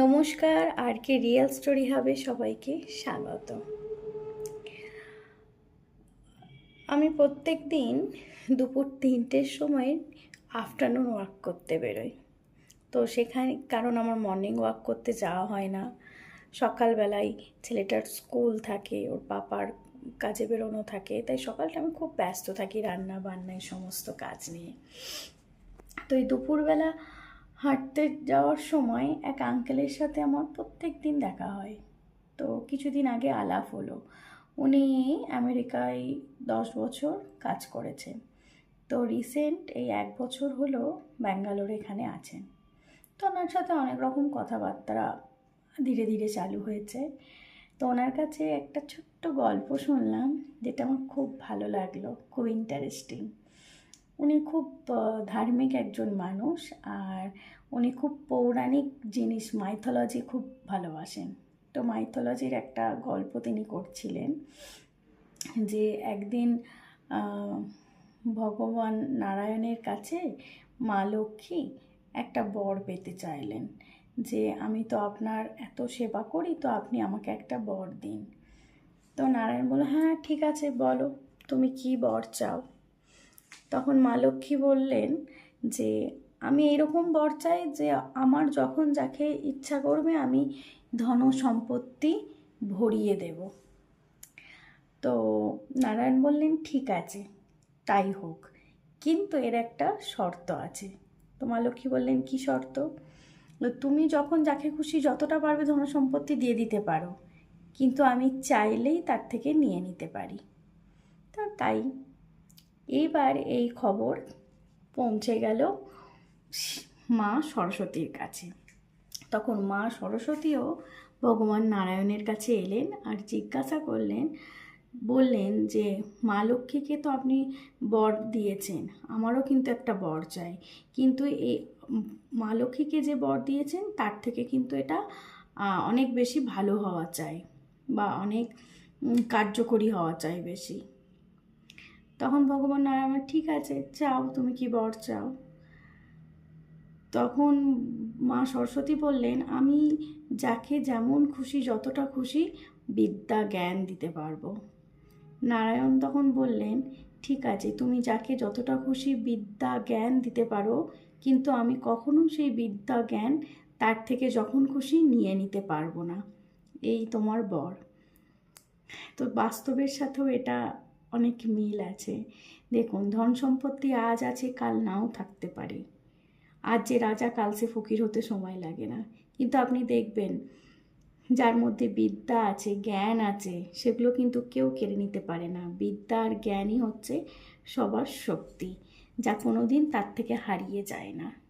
নমস্কার, আর কে real story হবে সবাইকে স্বাগত। আমি প্রত্যেক দিন দুপুর তিনটের সময় আফটারনুন ওয়াক করতে বেরোই। তো সেখানে, কারণ আমার মর্নিং ওয়াক করতে যাওয়া হয় না। সকালবেলায় ছেলেটার স্কুল থাকে, ওর পাপার কাজে বেরোনো থাকে, তাই সকালটা আমি খুব ব্যস্ত থাকি রান্না বান্নায় সমস্ত কাজ নিয়ে। তো এই দুপুরবেলা হাঁটতে যাওয়ার সময় এক আঙ্কেলের সাথে আমার প্রত্যেক দিন দেখা হয়। তো কিছুদিন আগে আলাপ হলো। উনি আমেরিকায় দশ বছর কাজ করেছেন। তো রিসেন্ট এই এক বছর হলো ব্যাঙ্গালোর এখানে আছেন। তো ওনার সাথে অনেক রকম কথাবার্তা ধীরে ধীরে চালু হয়েছে। তো ওনার কাছে একটা ছোট্ট গল্প শুনলাম, যেটা আমার খুব ভালো লাগল, খুব ইন্টারেস্টিং উনি খুব ধার্মিক একজন মানুষ আর উনি খুব পৌরাণিক জিনিস মাইথোলজি খুব ভালোবাসেন। তো মাইথোলজির একটা গল্প তিনি করছিলেন যে একদিন ভগবান নারায়ণের কাছে মা লক্ষ্মী একটা বর পেতে চাইলেন যে, আমি তো আপনার এত সেবা করি, তো আপনি আমাকে একটা বর দিন। তো নারায়ণ বলল হ্যাঁ ঠিক আছে, বলো। তুমি কি বর চাও? তখন মা লক্ষ্মী বললেন যে, আমি এরকম বর চাই যে, আমার যখন যাকে ইচ্ছা করবে আমি ধন সম্পত্তি ভরিয়ে দেব। তো নারায়ণ বললেন, ঠিক আছে, তাই হোক। কিন্তু এর একটা শর্ত আছে। তো মা লক্ষ্মী বললেন, কি শর্ত? তুমি যখন যাকে খুশি যতটা পারবে ধন সম্পত্তি দিয়ে দিতে পারো। কিন্তু আমি চাইলেই তার থেকে নিয়ে নিতে পারি। তো তাই এইবার এই খবর পৌঁছে গেল মা সরস্বতীর কাছে। তখন মা সরস্বতীও ভগবান নারায়ণের কাছে এলেন আর জিজ্ঞাসা করলেন, বললেন যে, মা লক্ষ্মীকে তো আপনি বর দিয়েছেন, আমারও কিন্তু একটা বর চাই। কিন্তু এই মা লক্ষ্মীকে যে বর দিয়েছেন, তার থেকে কিন্তু এটা অনেক বেশি ভালো হওয়া চাই বা অনেক কার্যকরী হওয়া চাই বেশি। তখন ভগবান নারায়ণ ঠিক আছে, চাও তুমি কি বর, চাও। তখন মা সরস্বতী বললেন, আমি যাকে যেমন খুশি, যতটা খুশি বিদ্যা জ্ঞান দিতে পারব। নারায়ণ তখন বললেন, ঠিক আছে, তুমি যাকে যতটা খুশি বিদ্যা জ্ঞান দিতে পারো, কিন্তু আমি কখনো সেই বিদ্যা জ্ঞান তার থেকে যখন খুশি নিয়ে নিতে পারব না। এই তোমার বর। তো বাস্তবের সাথেও এটা অনেক মিল আছে। দেখুন, ধন সম্পত্তি আজ আছে, কাল নাও থাকতে পারে। আজ যে রাজা, কাল সে ফকির হতে সময় লাগে না। কিন্তু আপনি দেখবেন, যার মধ্যে বিদ্যা আছে, জ্ঞান আছে, সেগুলো কিন্তু কেউ কেড়ে নিতে পারে না। বিদ্যা আর জ্ঞানই হচ্ছে সবার শক্তি, যা কোনো দিন তার থেকে হারিয়ে যায় না।